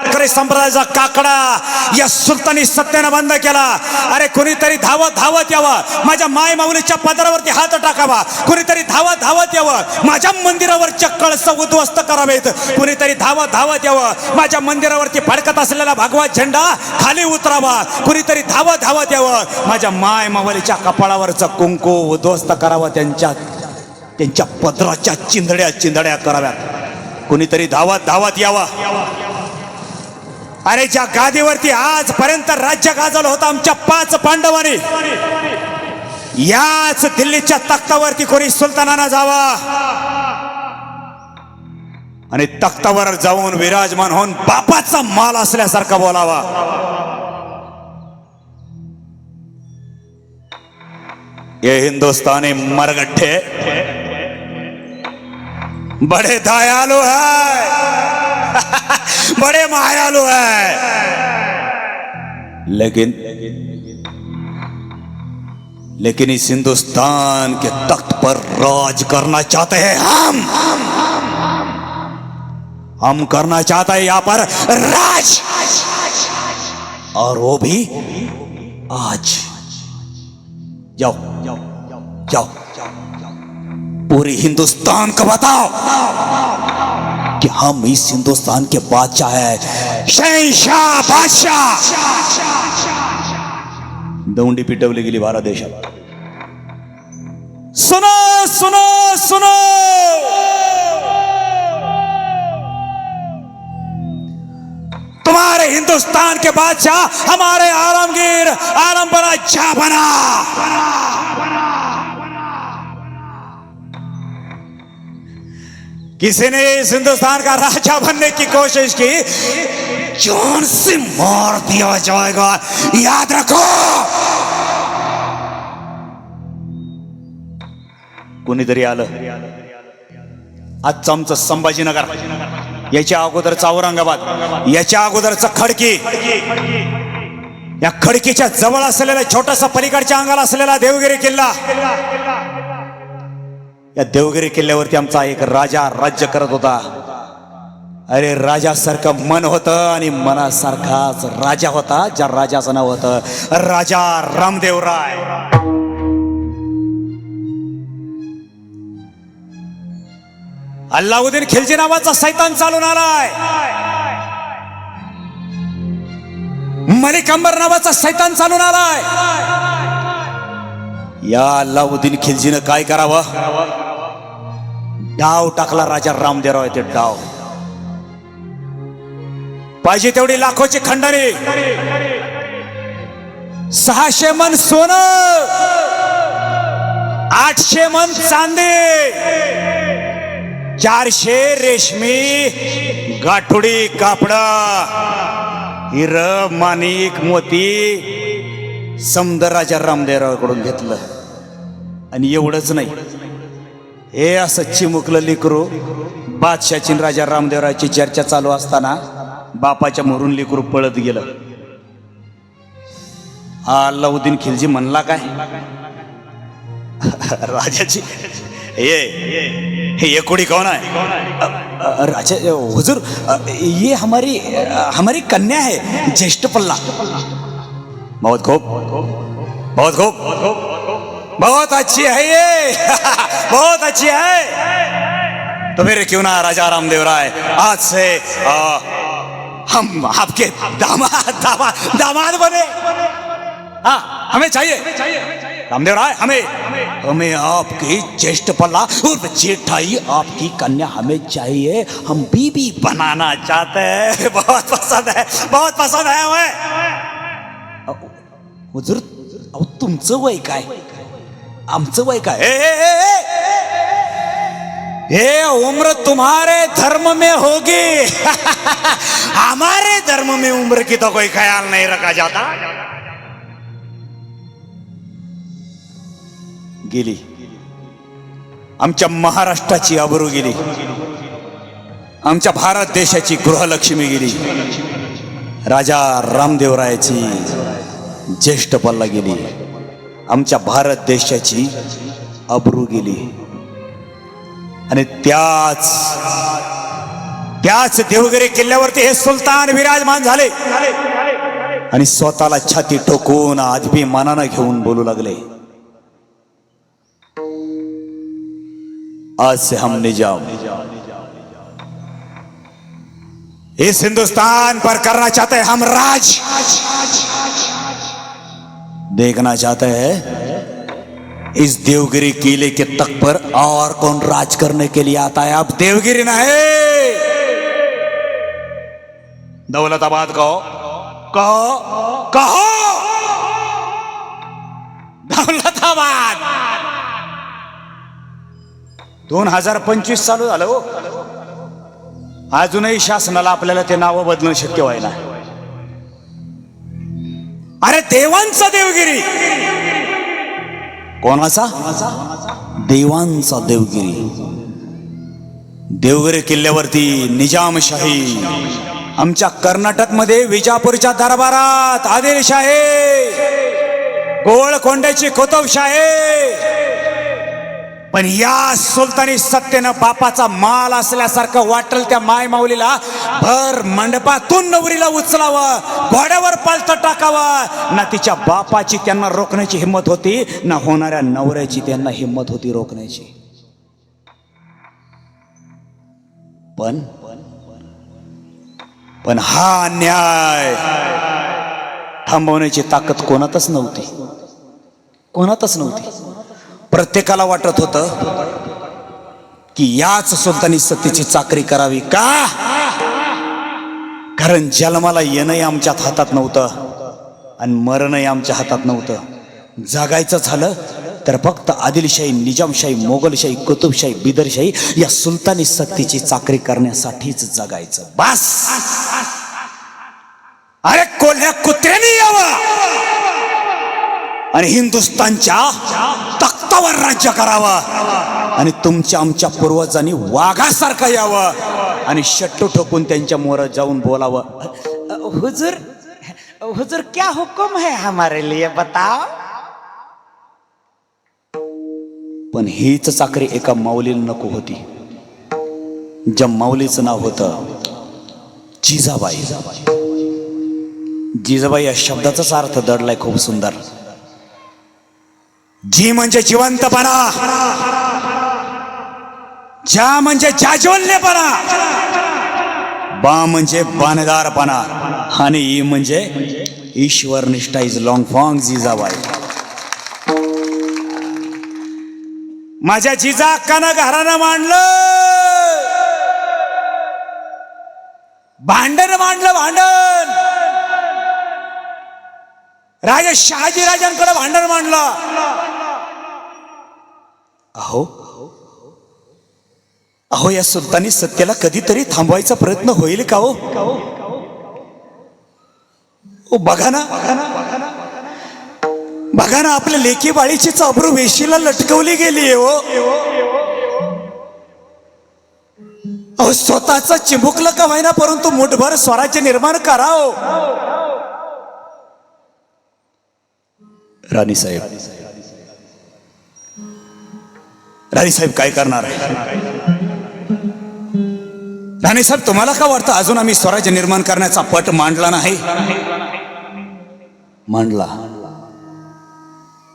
वारकरी संप्रदायाचा काकडा या सुलतानी सत्यानं बंद केला. अरे कुणीतरी धावत धावत यावं. माझ्या माय माऊलीच्या पदरावरती हात टाकावा. कुणीतरी धावत धावत यावं. माझ्या मंदिरावरच्या कळस उद्ध्वस्त करावेत. कुणीतरी धावत धावत यावं. माझ्या मंदिरावरती फडकत असलेला भगवा झेंडा खाली उतरावा. कुणीतरी धावत धावत यावं. माझ्या माय माऊलीच्या कपाळावरचं कुंकू उद्ध्वस्त करावं. त्यांच्या त्यांच्या पदराच्या चिंधड्या चिंधड्या कराव्यात. कुणीतरी धावत धावत यावा. अरे ज्या गादीवरती आजपर्यंत राज्य गाजवलं होतं आमच्या पाच पांडवांनी. याच दिल्लीच्या तख्तावरती कोणी सुलतानाना जावा. आणि तख्तावर जाऊन विराजमान होऊन बापाचा माल असल्यासारखा बोलावा. ये हिंदुस्तानी मरगठे बड़े दयालू है बड़े मायालु है। लेकिन लेकिन इस हिंदुस्तान के तख्त पर राज करना चाहते हैं हम। हम करना चाहते हैं यहाँ पर राज। और वो भी आज। जाओ जाओ जाओ। पूरी हिंदुस्तान को बताओ कि हम इस हिंदुस्तान के बादशाह है। शहनशाह बादशाह। दौंडी पिटवली गेली भारत देशात सुनो सुनो सुनो। तुम्हारे हिंदुस्तान के बादशाह हमारे आलमगीर आलम बना जा बना किसी ने इस हिंदुस्तान का राजा बनने की कोशिश की जान से मार दिया जाएगा। याद रखो। कोणीतरी आलं। आजचं आमचं संभाजीनगर। याच्या अगोदरचं औरंगाबाद याच्या अगोदरचं खडकी। या खडकीच्या जवळ असलेला छोटासा पलीकडच्या अंगाला असलेला देवगिरी किल्ला। या देवगिरी किल्ल्यावरती आमचा एक राजा राज्य करत होता. अरे राजासारखं मन होतं आणि मनासारखाच राजा होता ज्या राजाचं नाव होतं राजा रामदेव राय. अल्लाउद्दीन खिलजी नावाचा सैतान चालून आलाय. मलिक अंबर नावाचा सैतान चालून आलाय. या अल्लाउद्दीन खिलजीनं काय करावं? डाव टाकला राजा रामदेवराव ते डाव. पाहिजे तेवढी लाखोची खंडणी. सहाशे मन सोनं. आठशे मन चांदी. चारशे रेशमी गाठोडी कापडा. हिर माणिक मोती समद राजा रामदेवरावकडून घेतलं. आणि एवढंच नाही. हे असं चिमुकलं लिकरू. बादशाची राजा रामदेवराची चर्चा चालू असताना बापाच्या मोरून लिकरू पळत गेलं. हा अल्लाउद्दीन खिलजी म्हणला काय? राजाची ये ये कुड़ी कौन है राजा हुजूर ये हमारी हमारी कन्या है ज्येष्ठ पल्ला. बहुत खूब बहुत खूब बहुत अच्छी है ये। बहुत अच्छी है। तो फिर क्यों ना राजा रामदेव राय आज से आ, हम आपके दामाद दामाद दामाद बने। हाँ हमें चाहिए। रामदेव राय हमें। हमें आपकी ज्येष्ठ पल्ला उर्फ़ जेठाई आपकी कन्या हमें चाहिए। हम बीबी बनाना चाहते हैं। बहुत पसंद है बहुत पसंद है हमें। हुजूर तुमचं वय काय आमचं वय काय? ए, उम्र तुम्हारे धर्म में होगी. हमारे धर्म में उम्र की तो कोई ख्याल नहीं रखा जाता। गेली. आमच्या महाराष्ट्राची आबरू गेली. आमच्या भारत देशाची गृहलक्ष्मी गेली. राजा रामदेवरायाची ज्येष्ठ पल्ला गेली. आमच्या भारत देशाची अब्रू गेली. आणि त्याच त्याच देवगिरी किल्ल्यावरती हे सुलतान विराजमान झाले. आणि स्वतःला छाती ठोकून आजबी मनानं घेऊन बोलू लागले. आज से हम निजाम. इस हिंदुस्तान पर करना चाहते हैं हम राज. देखना चाहते हैं इस देवगिरी किले के तक पर और कौन राज करने के लिए आता है? अब देवगिरी नहीं। दौलताबाद कहो। कहो कहो। दौलताबाद दोन हजार पंचवीस चालू झालं हो. अजूनही शासनाला आपल्याला ते नावं बदलणं शक्य व्हायला. अरे देवांचा देवगिरी. कोणाचा? देवांचा देवगिरी. देवगिरी किल्ल्यावरती निजामशाही. आमच्या कर्नाटकमध्ये विजापूरच्या दरबारात आदिलशाही. गोळकोंड्याची कुतुबशाही. पण या सुलतानी सत्तेनं बापाचा माल असल्यासारखं वाटल त्या माय माऊलीला. भर मंडपातून नवरीला उचलावं घोड्यावर पालत टाकावं. ना तिच्या बापाची त्यांना रोखण्याची हिंमत होती ना होणाऱ्या नवऱ्याची त्यांना हिंमत होती रोखण्याची. पण पण हा अन्याय थांबवण्याची ताकद कोणातच नव्हती. कोणातच नव्हती. प्रत्येकाला वाटत होतं की याच सुलतानी सत्तेची चाकरी करावी का? कारण जन्माला येणंही आमच्यात हातात नव्हतं आणि मरणही आमच्या हातात नव्हतं. जगायचं झालं तर फक्त आदिलशाही निजामशाही मोगलशाही कुतुबशाही बिदरशाही या सुलतानी सत्तेची चाकरी करण्यासाठीच जगायचं. बस! अरे कोल्ह्या कुत्र्याने यावं! आणि हिंदुस्थानच्या तख्तावर राज्य करावं. आणि तुमच्या आमच्या पूर्वजांनी वाघासारखं यावं. आणि शट्टू ठोकून त्यांच्या मोर जाऊन बोलावं. हुजूर हुजूर क्या हुकुम है हमारे लिए बताओ? पण हीच चाकरी एका माऊलीला नको होती. ज्या माऊलीचं नाव होतं जिजाबाई. जिजाबाई या शब्दाचाच अर्थ दडलाय खूप सुंदर. जी म्हणजे जिवंतपणा. ज्या म्हणजे जाज्वल्यपणा बा म्हणजे बाणदारपणा. आणि ई म्हणजे ईश्वर निष्ठा इज लॉंग फॉंग जिजाबाई माझ्या जिजा अक्कानं घरानं मांडलं. भांडण मांडलं भांडण. राजा शहाजी राजांकडे भांडण मांडलं. अहो. अहो या सुलतानी सत्याला कधीतरी थांबवायचा प्रयत्न होईल का हो? ओ बघा ना. बघा ना आपल्या लेकीबाळीची चाबरू वेशीला लटकवली गेली हो. अहो स्वतःच चिमुकलं का व्हायना परंतु मुठभर स्वराज्य निर्माण कराव हो. राणी साहेब. राणी साहेब काय करणार राणे साहेब तुम्हाला का वाटतं अजून आम्ही स्वराज्य निर्माण करण्याचा पट मांडला नाही? मांडला.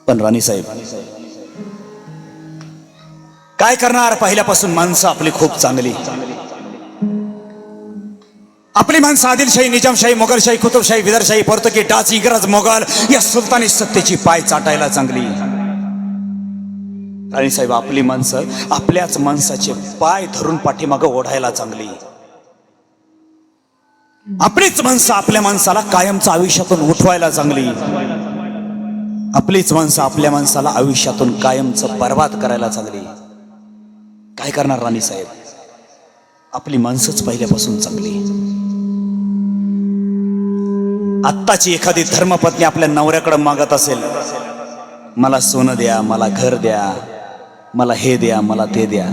पण राणी साहेब काय करणार? पहिल्यापासून माणसं आपली खूप चांगली. आपली माणसं आदिलशाही निजामशाही मोगलशाही कुतुबशाही विदरशाही पोर्तुगी डाच इंग्रज मोगल या सुलतानी सत्तेची पाय चाटायला चांगली. राणी साहेब आपली माणसं आपल्याच माणसाचे पाय धरून पाठीमागं ओढायला चांगली. आपलीच माणसं आपल्या माणसाला कायमचं आयुष्यातून उठवायला चांगली. आपलीच माणसं आपल्या माणसाला आयुष्यातून कायमचं बर्बाद करायला चांगली. काय करणार राणी साहेब? आपली माणसंच पहिल्यापासून चांगली. आत्ताची एखादी धर्मपत्नी आपल्या नवऱ्याकडे मागत असेल मला सोनं द्या मला घर द्या मला हे द्या मला ते द्या.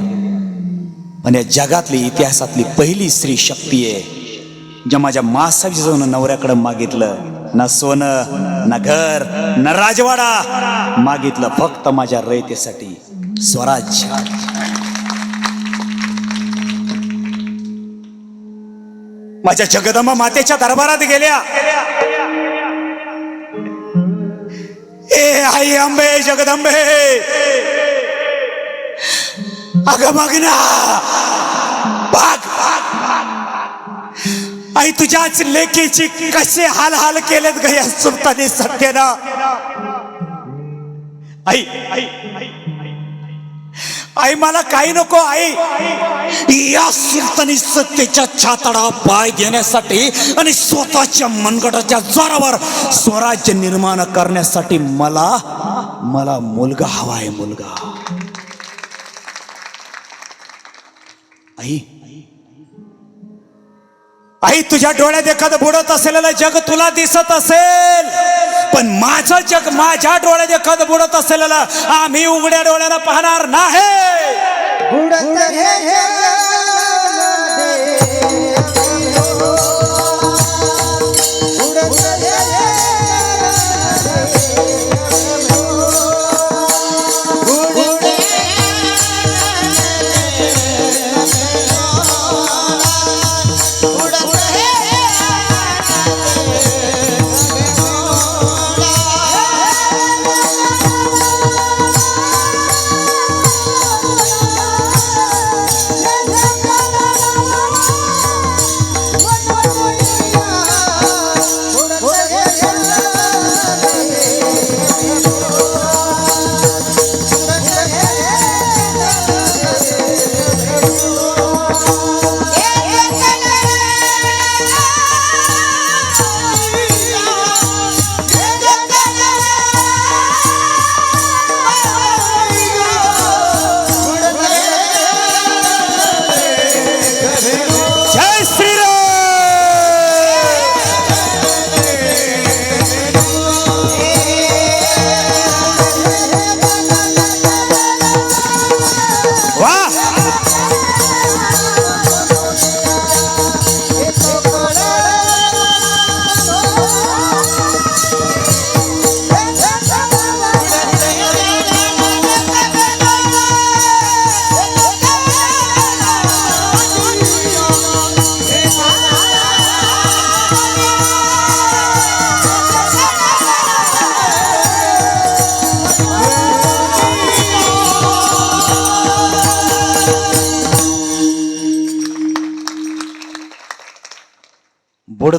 पण या जगातली इतिहासातली पहिली स्त्री शक्ती आहे ज्या माझ्या मासावी जाऊन नवऱ्याकडे मागितलं. ना सोनं ना घर ना राजवाडा. मागितलं फक्त माझ्या रयतेसाठी स्वराज माझ्या जगदंबा मातेच्या दरबारात गेल्या. ए आई अंबे जगदंबे. अगं बघ ना. बघ आई तुझ्याच लेकीची कसे हाल हाल केलेत ग या सुलतानी सत्तेना? आई आई आई मला काही नको आई. या सुलतानी सत्तेच्या छातडा पाय देण्यासाठी आणि स्वतःच्या मनगटाच्या जोरावर स्वराज्य निर्माण करण्यासाठी मला मला मुलगा हवा आहे मुलगा. आई. आई तुझ्या डोळ्यात एखादं बुडत असलेलं जग तुला दिसत असेल. पण माझं जग माझ्या डोळ्यात एखादं बुडत असलेलं आम्ही उघड्या डोळ्यानं पाहणार नाही.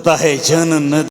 बुडता है जन नदी